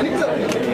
ధ్రువందే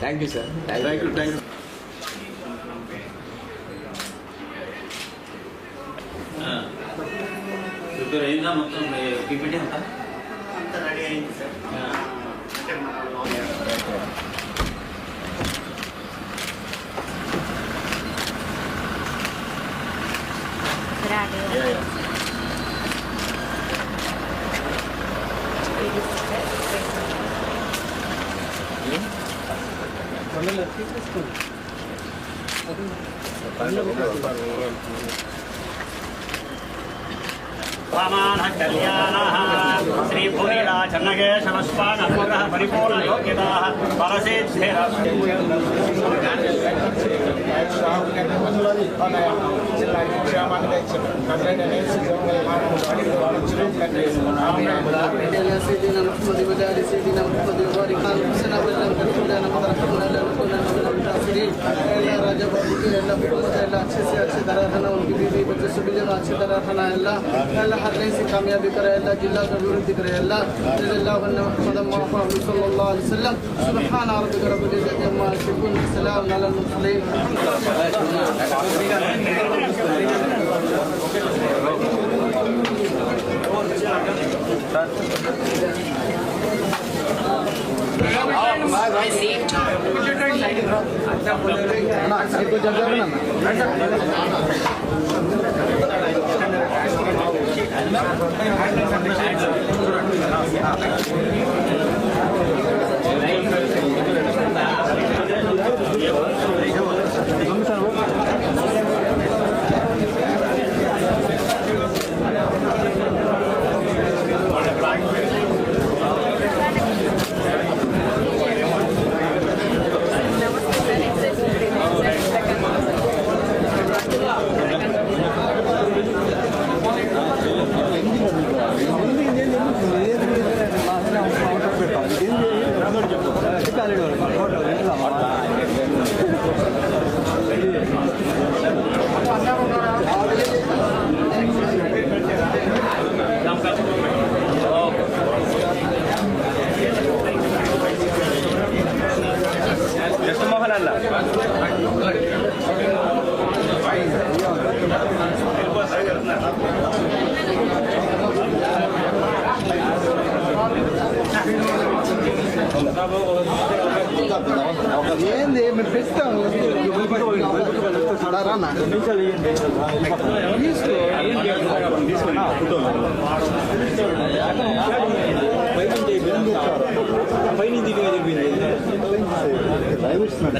thank you sir thank you thank you prepare అయిందా మొత్తం PPT అంతా అంత రెడీ అయింది సార్ అంటే వామాన కళ్యాణः శ్రీభూమిలా చెన్నకేశవస్వానగ్రహ ಎಲ್ಲ ಬಿಡುವುದೆಲ್ಲ ಅಕ್ಷಿಸಿ ಅಕ್ಷಿ ದರಧನ ربنا الله الله حدیث کامیابی کرے اللہ جلال ضرورت کرے اللہ صلی اللہ علیہ محمد محمد صلی اللہ علیہ وسلم سبحان ربك رب العزة عما يصفون وسلام على المرسلين ఏంది మీరు పెస్తాం రానా నిమిత్తం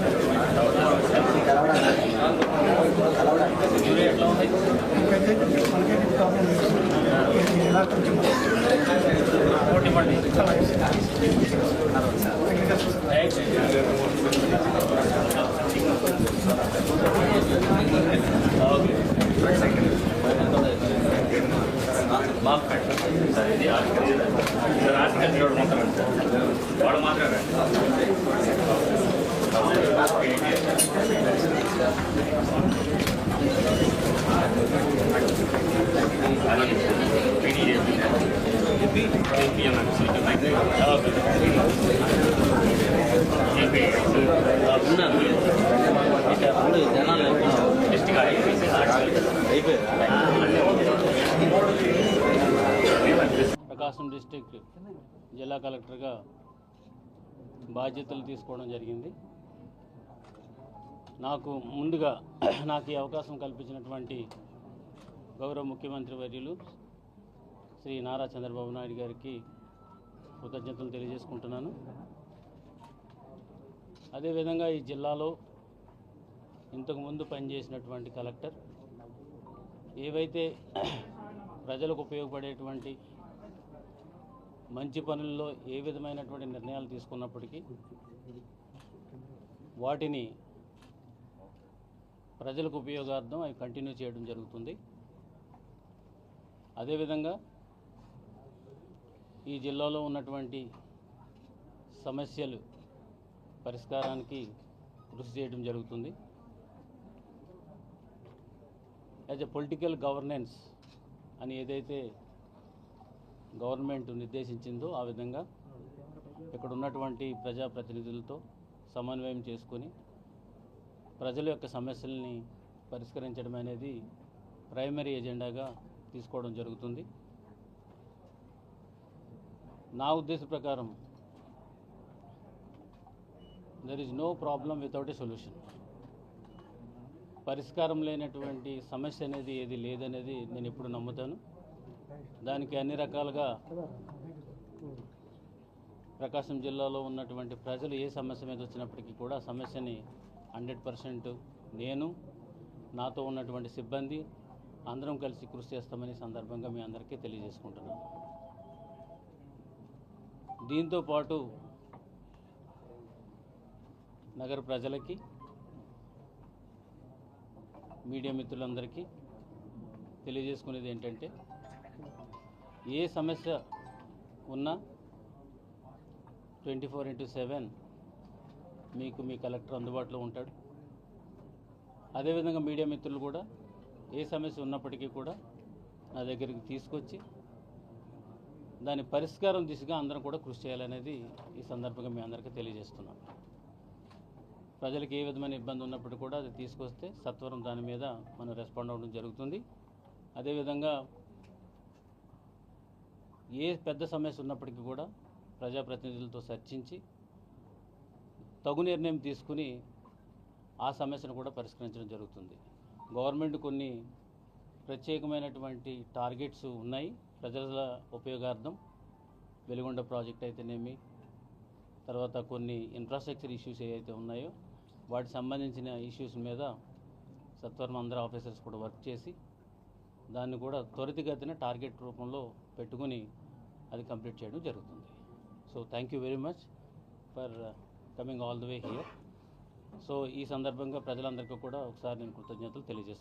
ప్రకాశం డిస్టిక్ జిల్లా కలెక్టర్గా బాధ్యతలు తీసుకోవడం జరిగింది. నాకు ముందుగా నాకు ఈ అవకాశం కల్పించినటువంటి గౌరవ ముఖ్యమంత్రి వర్యులు శ్రీ నారా చంద్రబాబు నాయుడు గారికి కృతజ్ఞతలు తెలియజేసుకుంటున్నాను. అదేవిధంగా ఈ జిల్లాలో ఇంతకుముందు పనిచేసినటువంటి కలెక్టర్ ఏవైతే ప్రజలకు ఉపయోగపడేటువంటి మంచి పనుల్లో ఏ విధమైనటువంటి నిర్ణయాలు తీసుకున్నప్పటికీ వాటిని ప్రజలకు ఉపయోగార్థం అవి కంటిన్యూ చేయడం జరుగుతుంది. అదేవిధంగా ఈ జిల్లాలో ఉన్నటువంటి సమస్యలు పరిష్కారానికి కృషి చేయడం జరుగుతుంది. యాజ్ ఎ పొలిటికల్ గవర్నెన్స్ అని ఏదైతే గవర్నమెంట్ నిర్దేశించిందో ఆ విధంగా ఇక్కడ ఉన్నటువంటి ప్రజాప్రతినిధులతో సమన్వయం చేసుకొని ప్రజల యొక్క సమస్యల్ని పరిష్కరించడం అనేది ప్రైమరీ ఎజెండాగా తీసుకోవడం జరుగుతుంది. నా ఉద్దేశ ప్రకారం there is no problem without a solution పరిష్కారం లేనటువంటి సమస్య అనేది ఏది లేదనేది నేను ఎప్పుడు నమ్ముతాను. దానికి అన్ని రకాలుగా ప్రకాశం జిల్లాలో ఉన్నటువంటి ప్రజలు ఏ సమస్య మీద వచ్చినప్పటికీ కూడా సమస్యని హండ్రెడ్ పర్సెంట్ నేను నాతో ఉన్నటువంటి సిబ్బంది అందరం కలిసి కృషి చేస్తామని సందర్భంగా మీ అందరికీ తెలియజేసుకుంటున్నాను దీంతో పాటు నగర ప్రజలకి మీడియా మిత్రులందరికీ తెలియజేసుకునేది ఏంటంటే ఏ సమస్య ఉన్నా ట్వంటీ ఫోర్ ఇంటూ సెవెన్ మీకు మీ కలెక్టర్ అందుబాటులో ఉంటాడు. అదేవిధంగా మీడియా మిత్రులు కూడా ఏ సమస్య ఉన్నప్పటికీ కూడా నా దగ్గరికి తీసుకొచ్చి దాని పరిష్కారం దిశగా అందరం కూడా కృషి చేయాలనేది ఈ సందర్భంగా మీ అందరికీ తెలియజేస్తున్నాం. ప్రజలకు ఏ విధమైన ఇబ్బంది ఉన్నప్పుడు కూడా అది తీసుకొస్తే సత్వరం దాని మీద మనం రెస్పాండ్ అవ్వడం జరుగుతుంది. అదేవిధంగా ఏ పెద్ద సమస్య ఉన్నప్పటికీ కూడా ప్రజాప్రతినిధులతో చర్చించి తగు నిర్ణయం తీసుకుని ఆ సమస్యను కూడా పరిష్కరించడం జరుగుతుంది. గవర్నమెంట్ కొన్ని ప్రత్యేకమైనటువంటి టార్గెట్స్ ఉన్నాయి. ప్రజల ఉపయోగార్థం వెలుగొండ ప్రాజెక్ట్ అయితేనేమి తర్వాత కొన్ని ఇన్ఫ్రాస్ట్రక్చర్ ఇష్యూస్ ఏవైతే ఉన్నాయో వాటికి సంబంధించిన ఇష్యూస్ మీద సత్వరం అందరూ ఆఫీసర్స్ కూడా వర్క్ చేసి దాన్ని కూడా త్వరితగతిన టార్గెట్ రూపంలో పెట్టుకుని అది కంప్లీట్ చేయడం జరుగుతుంది. So thank you very much for coming all the way here so ఈ సందర్భంగా ప్రజలందరికీ కూడా ఒకసారి నేను కృతజ్ఞతలు తెలియజేస్తున్నాను.